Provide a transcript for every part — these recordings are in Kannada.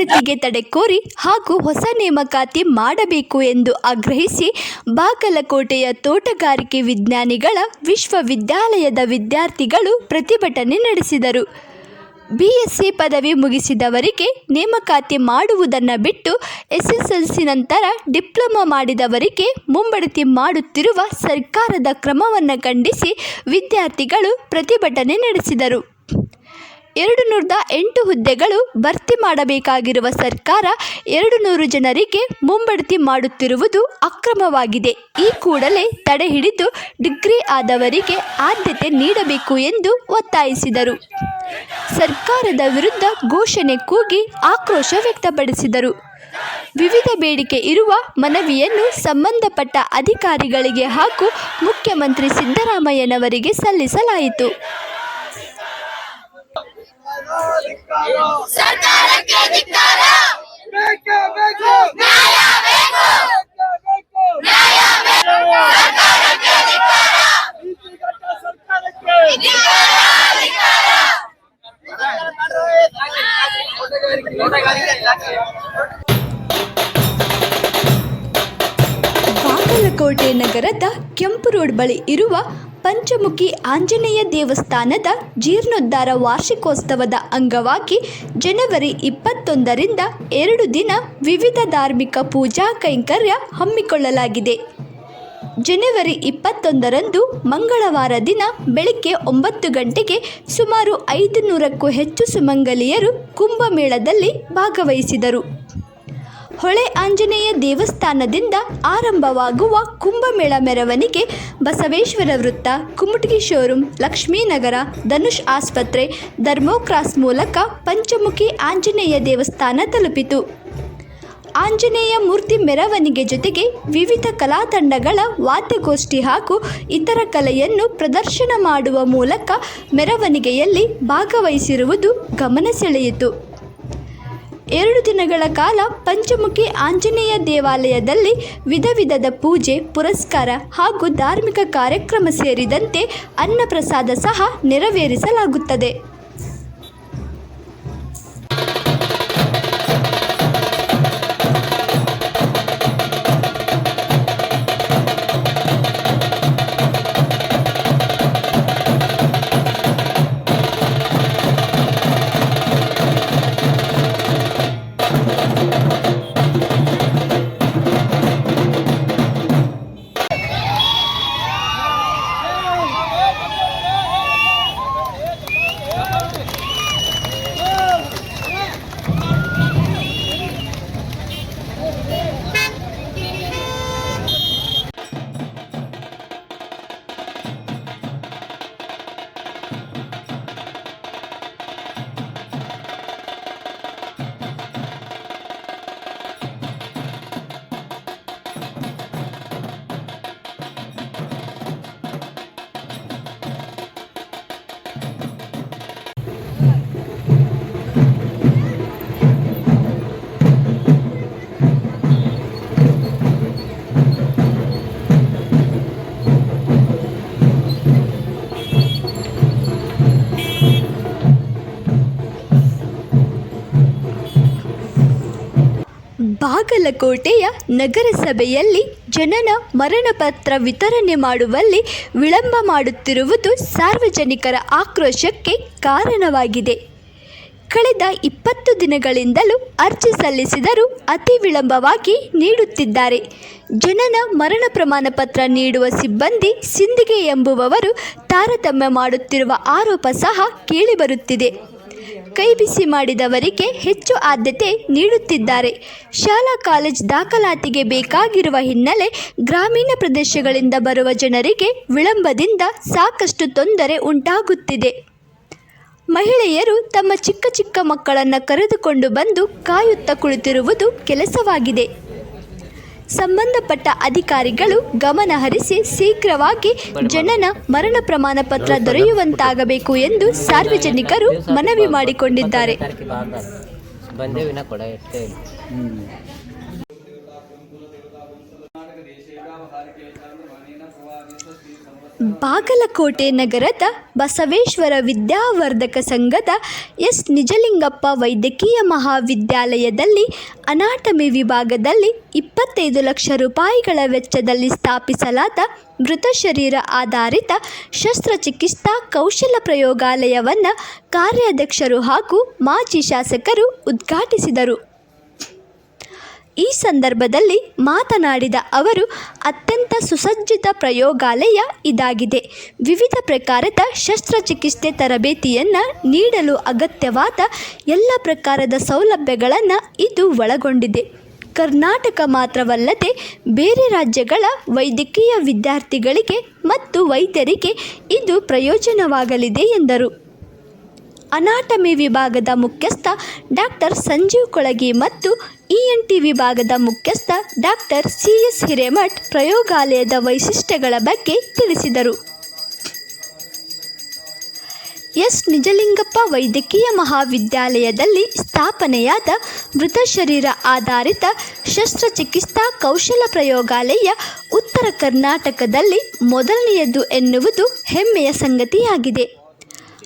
ಏಳಿಗೆ ತಡೆ ಕೋರಿ ಹಾಗೂ ಹೊಸ ನೇಮಕಾತಿ ಮಾಡಬೇಕು ಎಂದು ಆಗ್ರಹಿಸಿ ಬಾಗಲಕೋಟೆಯ ತೋಟಗಾರಿಕೆ ವಿಜ್ಞಾನಿಗಳ ವಿಶ್ವವಿದ್ಯಾಲಯದ ವಿದ್ಯಾರ್ಥಿಗಳು ಪ್ರತಿಭಟನೆ ನಡೆಸಿದರು. ಬಿಎಸ್ಸಿ ಪದವಿ ಮುಗಿಸಿದವರಿಗೆ ನೇಮಕಾತಿ ಮಾಡುವುದನ್ನು ಬಿಟ್ಟು ಎಸ್ಎಸ್ಎಲ್ಸಿ ನಂತರ ಡಿಪ್ಲೊಮಾ ಮಾಡಿದವರಿಗೆ ಮುಂಬಡ್ತಿ ಮಾಡುತ್ತಿರುವ ಸರ್ಕಾರದ ಕ್ರಮವನ್ನು ಖಂಡಿಸಿ ವಿದ್ಯಾರ್ಥಿಗಳು ಪ್ರತಿಭಟನೆ ನಡೆಸಿದರು. ಎರಡು ನೂರದ ಎಂಟು ಹುದ್ದೆಗಳು ಭರ್ತಿ ಮಾಡಬೇಕಾಗಿರುವ ಸರ್ಕಾರ ಎರಡು ನೂರು ಜನರಿಗೆ ಮುಂಬಡ್ತಿ ಮಾಡುತ್ತಿರುವುದು ಅಕ್ರಮವಾಗಿದೆ. ಈ ಕೂಡಲೇ ತಡೆ ಹಿಡಿದು ಡಿಗ್ರಿ ಆದವರಿಗೆ ಆದ್ಯತೆ ನೀಡಬೇಕು ಎಂದು ಒತ್ತಾಯಿಸಿದರು. ಸರ್ಕಾರದ ವಿರುದ್ಧ ಘೋಷಣೆ ಕೂಗಿ ಆಕ್ರೋಶ ವ್ಯಕ್ತಪಡಿಸಿದರು. ವಿವಿಧ ಬೇಡಿಕೆ ಇರುವ ಮನವಿಯನ್ನು ಸಂಬಂಧಪಟ್ಟ ಅಧಿಕಾರಿಗಳಿಗೆ ಹಾಗೂ ಮುಖ್ಯಮಂತ್ರಿ ಸಿದ್ದರಾಮಯ್ಯನವರಿಗೆ ಸಲ್ಲಿಸಲಾಯಿತು. ಸರ್ಕಾರಕ್ಕೆ ಧಿಕ್ಕಾರ. ಬೇಕೇ ಬೇಕು. ನ್ಯಾಯ ಬೇಕು. ಬೇಕೇ ಬೇಕು ನ್ಯಾಯ ಬೇಕು. ಸರ್ಕಾರಕ್ಕೆ ಧಿಕ್ಕಾರ ನೀತಿಗಟ್ಟ ಸರ್ಕಾರಕ್ಕೆ ಧಿಕ್ಕಾರ ಧಿಕ್ಕಾರ. ಬಾಗಲಕೋಟೆ ನಗರದ ಕೆಂಪು ರೋಡ್ ಬಳಿ ಇರುವ ಪಂಚಮುಖಿ ಆಂಜನೇಯ ದೇವಸ್ಥಾನದ ಜೀರ್ಣೋದ್ಧಾರ ವಾರ್ಷಿಕೋತ್ಸವದ ಅಂಗವಾಗಿ ಜನವರಿ ಇಪ್ಪತ್ತೊಂದರಿಂದ ಎರಡು ದಿನ ವಿವಿಧ ಧಾರ್ಮಿಕ ಪೂಜಾ ಕೈಂಕರ್ಯ ಹಮ್ಮಿಕೊಳ್ಳಲಾಗಿದೆ. ಜನವರಿ ಇಪ್ಪತ್ತೊಂದರಂದು ಮಂಗಳವಾರ ದಿನ ಬೆಳಗ್ಗೆ ಒಂಬತ್ತು ಗಂಟೆಗೆ ಸುಮಾರು ಐದು ನೂರಕ್ಕೂ ಹೆಚ್ಚು ಸುಮಂಗಲಿಯರು ಕುಂಭಮೇಳದಲ್ಲಿ ಭಾಗವಹಿಸಿದರು. ಹೊಳೆ ಆಂಜನೇಯ ದೇವಸ್ಥಾನದಿಂದ ಆರಂಭವಾಗುವ ಕುಂಭಮೇಳ ಮೆರವಣಿಗೆ ಬಸವೇಶ್ವರ ವೃತ್ತ, ಕುಮಟಗಿ ಶೋರೂಮ್, ಲಕ್ಷ್ಮೀನಗರ, ಧನುಷ್ ಆಸ್ಪತ್ರೆ, ಧರ್ಮೋಕ್ರಾಸ್ ಮೂಲಕ ಪಂಚಮುಖಿ ಆಂಜನೇಯ ದೇವಸ್ಥಾನ ತಲುಪಿತು. ಆಂಜನೇಯ ಮೂರ್ತಿ ಮೆರವಣಿಗೆ ಜೊತೆಗೆ ವಿವಿಧ ಕಲಾ ತಂಡಗಳ ವಾದ್ಯಗೋಷ್ಠಿ ಹಾಗೂ ಇತರ ಕಲೆಯನ್ನು ಪ್ರದರ್ಶನ ಮಾಡುವ ಮೂಲಕ ಮೆರವಣಿಗೆಯಲ್ಲಿ ಭಾಗವಹಿಸಿರುವುದು ಗಮನ ಸೆಳೆಯಿತು. ಎರಡು ದಿನಗಳ ಕಾಲ ಪಂಚಮುಖಿ ಆಂಜನೇಯ ದೇವಾಲಯದಲ್ಲಿ ವಿಧ ವಿಧದ ಪೂಜೆ, ಪುರಸ್ಕಾರ ಹಾಗೂ ಧಾರ್ಮಿಕ ಕಾರ್ಯಕ್ರಮ ಸೇರಿದಂತೆ ಅನ್ನಪ್ರಸಾದ ಸಹ ನೆರವೇರಿಸಲಾಗುತ್ತದೆ. ಬಾಗಲಕೋಟೆಯ ನಗರಸಭೆಯಲ್ಲಿ ಜನನ ಮರಣ ಪತ್ರ ವಿತರಣೆ ಮಾಡುವಲ್ಲಿ ವಿಳಂಬ ಮಾಡುತ್ತಿರುವುದು ಸಾರ್ವಜನಿಕರ ಆಕ್ರೋಶಕ್ಕೆ ಕಾರಣವಾಗಿದೆ. ಕಳೆದ ಇಪ್ಪತ್ತು ದಿನಗಳಿಂದಲೂ ಅರ್ಜಿ ಸಲ್ಲಿಸಿದರೂ ಅತಿ ವಿಳಂಬವಾಗಿ ನೀಡುತ್ತಿದ್ದಾರೆ. ಜನನ ಮರಣ ಪ್ರಮಾಣ ಪತ್ರ ನೀಡುವ ಸಿಬ್ಬಂದಿ ಸಿಂದಿಗೆ ಎಂಬುವವರು ತಾರತಮ್ಯ ಮಾಡುತ್ತಿರುವ ಆರೋಪ ಸಹ ಕೇಳಿಬರುತ್ತಿದೆ. ಕೈ ಬಿಸಿ ಮಾಡಿದವರಿಗೆ ಹೆಚ್ಚು ಆದ್ಯತೆ ನೀಡುತ್ತಿದ್ದಾರೆ. ಶಾಲಾ ಕಾಲೇಜ್ ದಾಖಲಾತಿಗೆ ಬೇಕಾಗಿರುವ ಹಿನ್ನೆಲೆ ಗ್ರಾಮೀಣ ಪ್ರದೇಶಗಳಿಂದ ಬರುವ ಜನರಿಗೆ ವಿಳಂಬದಿಂದ ಸಾಕಷ್ಟು ತೊಂದರೆ ಉಂಟಾಗುತ್ತಿದೆ. ಮಹಿಳೆಯರು ತಮ್ಮ ಚಿಕ್ಕ ಚಿಕ್ಕ ಮಕ್ಕಳನ್ನು ಕರೆದುಕೊಂಡು ಬಂದು ಕಾಯುತ್ತಾ ಕುಳಿತಿರುವುದು ಕೆಲಸವಾಗಿದೆ. ಸಂಬಂಧಪಟ್ಟ ಅಧಿಕಾರಿಗಳು ಗಮನ ಹರಿಸಿ ಶೀಘ್ರವಾಗಿ ಜನನ ಮರಣ ಪ್ರಮಾಣ ಪತ್ರ ದೊರೆಯುವಂತಾಗಬೇಕು ಎಂದು ಸಾರ್ವಜನಿಕರು ಮನವಿ ಮಾಡಿಕೊಂಡಿದ್ದಾರೆ. ಬಾಗಲಕೋಟೆ ನಗರದ ಬಸವೇಶ್ವರ ವಿದ್ಯಾವರ್ಧಕ ಸಂಘದ ಎಸ್. ನಿಜಲಿಂಗಪ್ಪ ವೈದ್ಯಕೀಯ ಮಹಾವಿದ್ಯಾಲಯದಲ್ಲಿ ಅನಾಟಮಿ ವಿಭಾಗದಲ್ಲಿ ಇಪ್ಪತ್ತೈದು ಲಕ್ಷ ರೂಪಾಯಿಗಳ ವೆಚ್ಚದಲ್ಲಿ ಸ್ಥಾಪಿಸಲಾದ ಮೃತ ಶರೀರ ಆಧಾರಿತ ಶಸ್ತ್ರಚಿಕಿತ್ಸಾ ಕೌಶಲ ಪ್ರಯೋಗಾಲಯವನ್ನು ಕಾರ್ಯಾಧ್ಯಕ್ಷರು ಹಾಗೂ ಮಾಜಿ ಶಾಸಕರು ಉದ್ಘಾಟಿಸಿದರು. ಈ ಸಂದರ್ಭದಲ್ಲಿ ಮಾತನಾಡಿದ ಅವರು, ಅತ್ಯಂತ ಸುಸಜ್ಜಿತ ಪ್ರಯೋಗಾಲಯ ಇದಾಗಿದೆ. ವಿವಿಧ ಪ್ರಕಾರದ ಶಸ್ತ್ರಚಿಕಿತ್ಸೆ ತರಬೇತಿಯನ್ನು ನೀಡಲು ಅಗತ್ಯವಾದ ಎಲ್ಲ ಪ್ರಕಾರದ ಸೌಲಭ್ಯಗಳನ್ನು ಇದು ಒಳಗೊಂಡಿದೆ. ಕರ್ನಾಟಕ ಮಾತ್ರವಲ್ಲದೆ ಬೇರೆ ರಾಜ್ಯಗಳ ವೈದ್ಯಕೀಯ ವಿದ್ಯಾರ್ಥಿಗಳಿಗೆ ಮತ್ತು ವೈದ್ಯರಿಗೆ ಇದು ಪ್ರಯೋಜನವಾಗಲಿದೆ ಎಂದರು. ಅನಾಟಮಿ ವಿಭಾಗದ ಮುಖ್ಯಸ್ಥ ಡಾಕ್ಟರ್ ಸಂಜೀವ್ ಕೊಳಗಿ ಮತ್ತು ಇಎನ್ಟಿ ವಿಭಾಗದ ಮುಖ್ಯಸ್ಥ ಡಾಕ್ಟರ್ ಸಿ ಎಸ್ ಹಿರೇಮಠ್ ಪ್ರಯೋಗಾಲಯದ ವೈಶಿಷ್ಟ್ಯಗಳ ಬಗ್ಗೆ ತಿಳಿಸಿದರು. ಎಸ್. ನಿಜಲಿಂಗಪ್ಪ ವೈದ್ಯಕೀಯ ಮಹಾವಿದ್ಯಾಲಯದಲ್ಲಿ ಸ್ಥಾಪನೆಯಾದ ಮೃತ ಶರೀರ ಆಧಾರಿತ ಶಸ್ತ್ರಚಿಕಿತ್ಸಾ ಕೌಶಲ ಪ್ರಯೋಗಾಲಯ ಉತ್ತರ ಕರ್ನಾಟಕದಲ್ಲಿ ಮೊದಲನೆಯದು ಎನ್ನುವುದು ಹೆಮ್ಮೆಯ ಸಂಗತಿಯಾಗಿದೆ.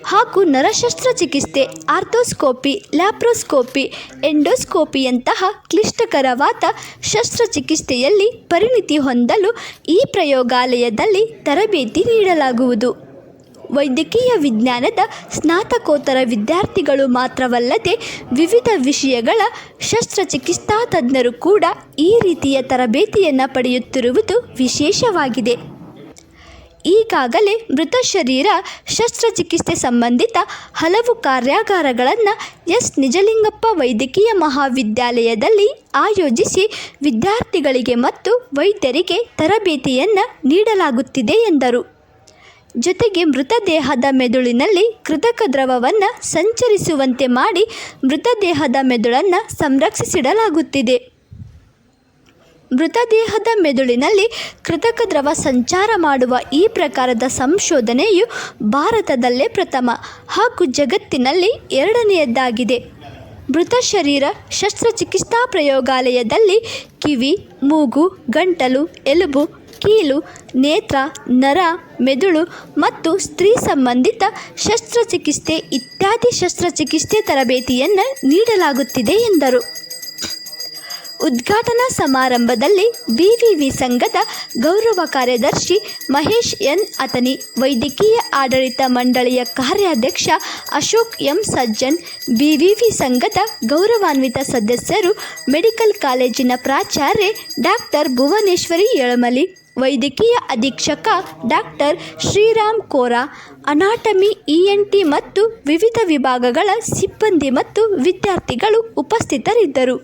ಹಾಗೂ ನರಶಸ್ತ್ರ ಚಿಕಿತ್ಸೆ ಆರ್ಥೋಸ್ಕೋಪಿ, ಲ್ಯಾಪ್ರೋಸ್ಕೋಪಿ, ಎಂಡೋಸ್ಕೋಪಿಯಂತಹ ಕ್ಲಿಷ್ಟಕರವಾದ ಶಸ್ತ್ರಚಿಕಿತ್ಸೆಯಲ್ಲಿ ಪರಿಣಿತಿ ಹೊಂದಲು ಈ ಪ್ರಯೋಗಾಲಯದಲ್ಲಿ ತರಬೇತಿ ನೀಡಲಾಗುವುದು. ವೈದ್ಯಕೀಯ ವಿಜ್ಞಾನದ ಸ್ನಾತಕೋತ್ತರ ವಿದ್ಯಾರ್ಥಿಗಳು ಮಾತ್ರವಲ್ಲದೆ ವಿವಿಧ ವಿಷಯಗಳ ಶಸ್ತ್ರಚಿಕಿತ್ಸಾ ತಜ್ಞರು ಕೂಡ ಈ ರೀತಿಯ ತರಬೇತಿಯನ್ನು ಪಡೆಯುತ್ತಿರುವುದು ವಿಶೇಷವಾಗಿದೆ. ಈಗಾಗಲೇ ಮೃತ ಶರೀರ ಶಸ್ತ್ರಚಿಕಿತ್ಸೆ ಸಂಬಂಧಿತ ಹಲವು ಕಾರ್ಯಾಗಾರಗಳನ್ನು ಎಸ್. ನಿಜಲಿಂಗಪ್ಪ ವೈದ್ಯಕೀಯ ಮಹಾವಿದ್ಯಾಲಯದಲ್ಲಿ ಆಯೋಜಿಸಿ ವಿದ್ಯಾರ್ಥಿಗಳಿಗೆ ಮತ್ತು ವೈದ್ಯರಿಗೆ ತರಬೇತಿಯನ್ನು ನೀಡಲಾಗುತ್ತಿದೆ ಎಂದರು. ಜೊತೆಗೆ ಮೃತದೇಹದ ಮೆದುಳಿನಲ್ಲಿ ಕೃತಕ ದ್ರವವನ್ನು ಸಂಚರಿಸುವಂತೆ ಮಾಡಿ ಮೃತದೇಹದ ಮೆದುಳನ್ನು ಸಂರಕ್ಷಿಸಿಡಲಾಗುತ್ತಿದೆ. ಮೃತದೇಹದ ಮೆದುಳಿನಲ್ಲಿ ಕೃತಕ ದ್ರವ ಸಂಚಾರ ಮಾಡುವ ಈ ಪ್ರಕಾರದ ಸಂಶೋಧನೆಯು ಭಾರತದಲ್ಲೇ ಪ್ರಥಮ ಹಾಗೂ ಜಗತ್ತಿನಲ್ಲಿ ಎರಡನೆಯದ್ದಾಗಿದೆ. ಮೃತ ಶರೀರ ಶಸ್ತ್ರಚಿಕಿತ್ಸಾ ಪ್ರಯೋಗಾಲಯದಲ್ಲಿ ಕಿವಿ, ಮೂಗು, ಗಂಟಲು, ಎಲುಬು, ಕೀಲು, ನೇತ್ರ, ನರ, ಮೆದುಳು ಮತ್ತು ಸ್ತ್ರೀ ಸಂಬಂಧಿತ ಶಸ್ತ್ರಚಿಕಿತ್ಸೆ ಇತ್ಯಾದಿ ಶಸ್ತ್ರಚಿಕಿತ್ಸೆ ತರಬೇತಿಯನ್ನು ನೀಡಲಾಗುತ್ತಿದೆ ಎಂದರು. ಉದ್ಘಾಟನಾ ಸಮಾರಂಭದಲ್ಲಿ ಬಿವಿವಿ ಸಂಘದ ಗೌರವ ಕಾರ್ಯದರ್ಶಿ ಮಹೇಶ್ ಎನ್ ಅತನಿ, ವೈದ್ಯಕೀಯ ಆಡಳಿತ ಮಂಡಳಿಯ ಕಾರ್ಯಾಧ್ಯಕ್ಷ ಅಶೋಕ್ ಎಂ ಸಜ್ಜನ್, ಬಿವಿವಿ ಸಂಘದ ಗೌರವಾನ್ವಿತ ಸದಸ್ಯರು, ಮೆಡಿಕಲ್ ಕಾಲೇಜಿನ ಪ್ರಾಚಾರ್ಯೆ ಡಾಕ್ಟರ್ ಭುವನೇಶ್ವರಿ ಯಳಮಲಿ ವೈದ್ಯಕೀಯ ಅಧೀಕ್ಷಕ doctor Sriram Kora, anatomy ENT ಮತ್ತು ವಿವಿಧ ವಿಭಾಗಗಳ ಸಿಬ್ಬಂದಿ ಮತ್ತು ವಿದ್ಯಾರ್ಥಿಗಳು ಉಪಸ್ಥಿತರಿದ್ದರು.